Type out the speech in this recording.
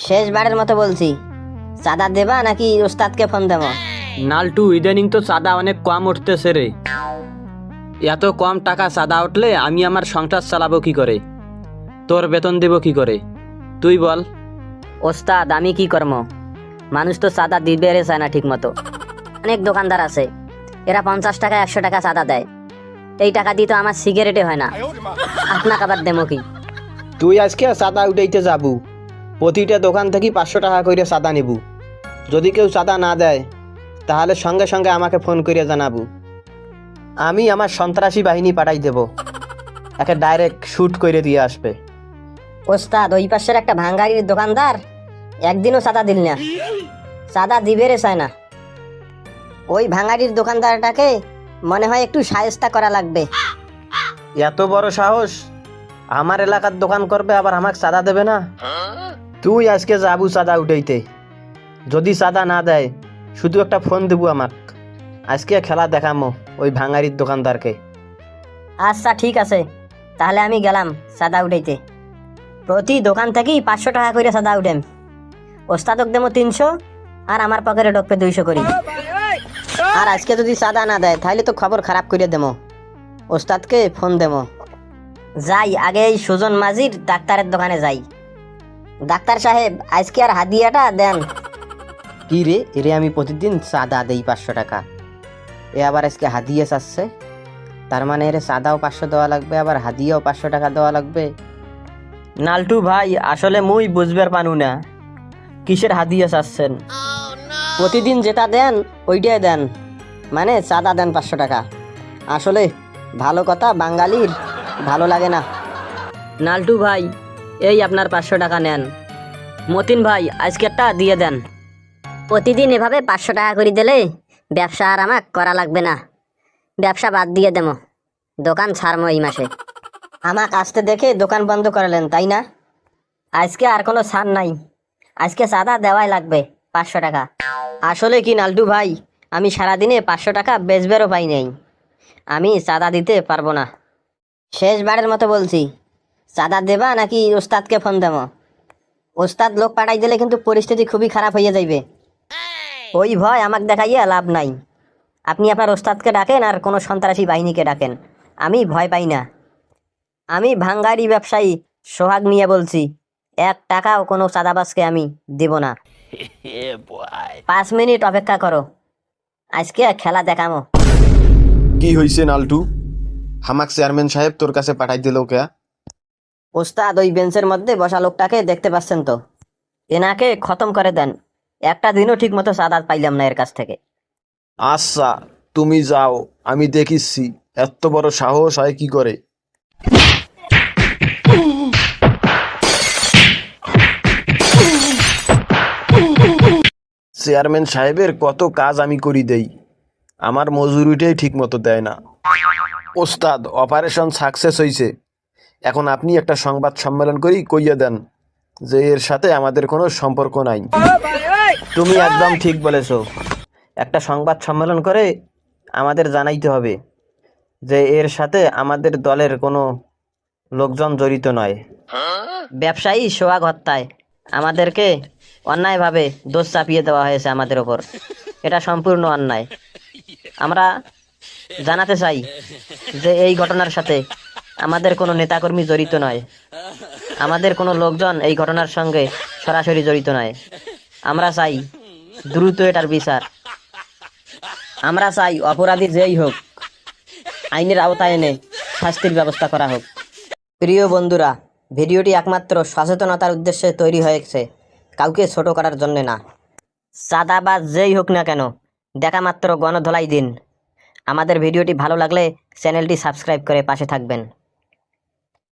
শেষবারের মতো বলছি চাঁদা দেবা নাকি ওস্তাদকে ফোন দেবো? নালটু ইদানিং তো চাঁদা অনেক কম উঠতেছে রে। এত কম টাকা চাঁদা উঠলে আমি আমার সংসার চালাবো কি করে? তোর বেতন দেব কি করে? তুই বল। ওস্তাদ আমি কি কর্ম মানুষ তো চাঁদা দিবে রে চায় না ঠিক মতো অনেক দোকানদার আছে এরা পঞ্চাশ টাকা একশো টাকা চাঁদা দেয়। এই টাকা দিয়ে তো আমার সিগারেটে হয় না। আপনাকে আবার দেবো কি? তুই আজকে চাঁদা উঠাইতে যাবু। প্রতিটা দোকান থেকে পাঁচশো টাকা করে চাঁদা নিবু। যদি কেউ চাঁদা না দেয় তাহলে সঙ্গে সঙ্গে আমাকে ফোন করে জানাবু। আমি আমার সন্ত্রাসী বাহিনী পাঠাই দেব। একে ডাইরেক্ট শ্যুট করে দিয়ে আসবে। ওস্তাদ ওই পাশের একটা ভাঙ্গারির দোকানদার একদিনও চাঁদা দিল না। চাঁদা দিবে রে চায় না ওই ভাঙ্গারির দোকানদারটাকে মনে হয় একটু সায়স্তা করা লাগবে। এত বড় সাহস? আমার এলাকার দোকান করবে আবার আমাকে চাঁদা দেবে না? তুই আজকে যাবু সাদা উঠাইতে। যদি সাদা না দেয়, শুধু একটা ফোন দেবু আমাক। আজকে খেলা দেখামো ওই ভাঙারির দোকানদারকে। আচ্ছা ঠিক আছে। তাহলে আমি গেলাম সাদা উঠাইতে। প্রতি দোকান থেকেই পাঁচশো টাকা করে সাদা উঠেন ওস্তাদক দেবো তিনশো, আর আমার পকেটে ঢোকবে দুইশো করি। আর আজকে যদি সাদা না দেয় তাহলে তো খবর খারাপ করে দেবো ওস্তাদকে ফোন দেবো যাই, আগে এই সুজন মাঝির ডাক্তারের দোকানে যাই। ডাক্তার সাহেব, আজকে আর হাদিয়াটা দেন। কি রে? এরে আমি প্রতিদিন চাঁদা দেই পাঁচশো টাকা। এ আবার আজকে হাদিয়ে চাচ্ছে। তার মানে এর চাঁদাও পাঁচশো দেওয়া লাগবে, আবার হাদিয়াও পাঁচশো টাকা দেওয়া লাগবে। নালটু ভাই, আসলে মুই বুঝবার পানু না। কিসের হাদিয়া চাচ্ছেন? প্রতিদিন যেটা দেন, ওইটাই দেন। মানে চাঁদা দেন পাঁচশো টাকা। আসলে ভালো কথা, বাঙালির ভালো লাগে না। নালটু ভাই এই আপনার পাঁচশো টাকা নেন। মতিন ভাই আজকেরটা দিয়ে দেন। প্রতিদিন এভাবে পাঁচশো টাকা করে দিলে ব্যবসা আর আমার করা লাগবে না। ব্যবসা বাদ দিয়ে দেবো। দোকান ছাড়মো এই মাসে। আমাক আসতে দেখে দোকান বন্ধ করালেন তাই না? আজকে আর কোনো ছাড় নাই। আজকে চাঁদা দেওয়াই লাগবে পাঁচশো টাকা। আসলে কি নালটু ভাই আমি সারাদিনে পাঁচশো টাকা বেচবেরও পাই নেই। আমি চাঁদা দিতে পারব না। শেষবারের মতো বলছি চাঁদা দেবা নাকি ওস্তাদকে ফোন দেবো? ওস্তাদ লোক পাঠাই দিলে কিন্তু পরিস্থিতি খুবই খারাপ হয়ে যাইবে। ওই ভয় আমাকে দেখাইয়া লাভ নাই। আপনি আপনার ওস্তাদকে ডাকেন আর কোনো সন্ত্রাসী বাহিনীকে ডাকেন। আমি ভয় পাই না। আমি ভাঙ্গারি ব্যবসায়ী সোহাগ নিয়ে বলছি, এক টাকাও কোনো চাঁদাবাজকে আমি দেব না। পাঁচ মিনিট অপেক্ষা করো। আজকে খেলা দেখামো। কি হয়েছে নালটু? হামাক চেয়ারম্যান সাহেব তোর কাছে পাঠাই দিল কে ওস্তাদ ওই বেঞ্চের মধ্যে বসা লোকটাকে দেখতে পাচ্ছেন তো। এনাকে খতম করে দেন। একটা দিনও ঠিক মতো চাঁদা পাইলাম না এর কাছ থেকে। আচ্ছা তুমি যাও, আমি দেখিচ্ছি। এত বড় সাহস হয় কি করে? চেয়ারম্যান সাহেবের কত কাজ আমি করি দেই। আমার মজুরিটাই ঠিক মতো দেয় না। ওস্তাদ, অপারেশন সাকসেস হয়েছে এখন আপনি একটা সংবাদ সম্মেলন করি কইয়া দেন যে এর সাথে আমাদের কোনো সম্পর্ক নাই। তুমি একদম ঠিক বলেছ। একটা সংবাদ সম্মেলন করে আমাদের জানাইতে হবে যে এর সাথে আমাদের দলের কোনো লোকজন জড়িত নয়। ব্যবসায়ী সোহাগ হত্যায় আমাদেরকে অন্যায়ভাবে দোষ চাপিয়ে দেওয়া হয়েছে আমাদের ওপর। এটা সম্পূর্ণ অন্যায়। আমরা জানাতে চাই যে এই ঘটনার সাথে আমাদের কোনো নেতাকর্মী জড়িত নয়। আমাদের কোনো লোকজন এই ঘটনার সঙ্গে সরাসরি জড়িত নয়। আমরা চাই দ্রুত এটার বিচার। আমরা চাই অপরাধী যেই হোক, আইনের আওতায় এনে শাস্তির ব্যবস্থা করা হোক। প্রিয় বন্ধুরা, ভিডিওটি একমাত্র সচেতনতার উদ্দেশ্যে তৈরি হয়েছে। কাউকে ছোট করার জন্য না। চাঁদাবাজ যেই হোক না কেন, দেখা মাত্র গণধলাই দিন। আমাদের ভিডিওটি ভালো লাগলে চ্যানেলটি সাবস্ক্রাইব করে পাশে থাকবেন।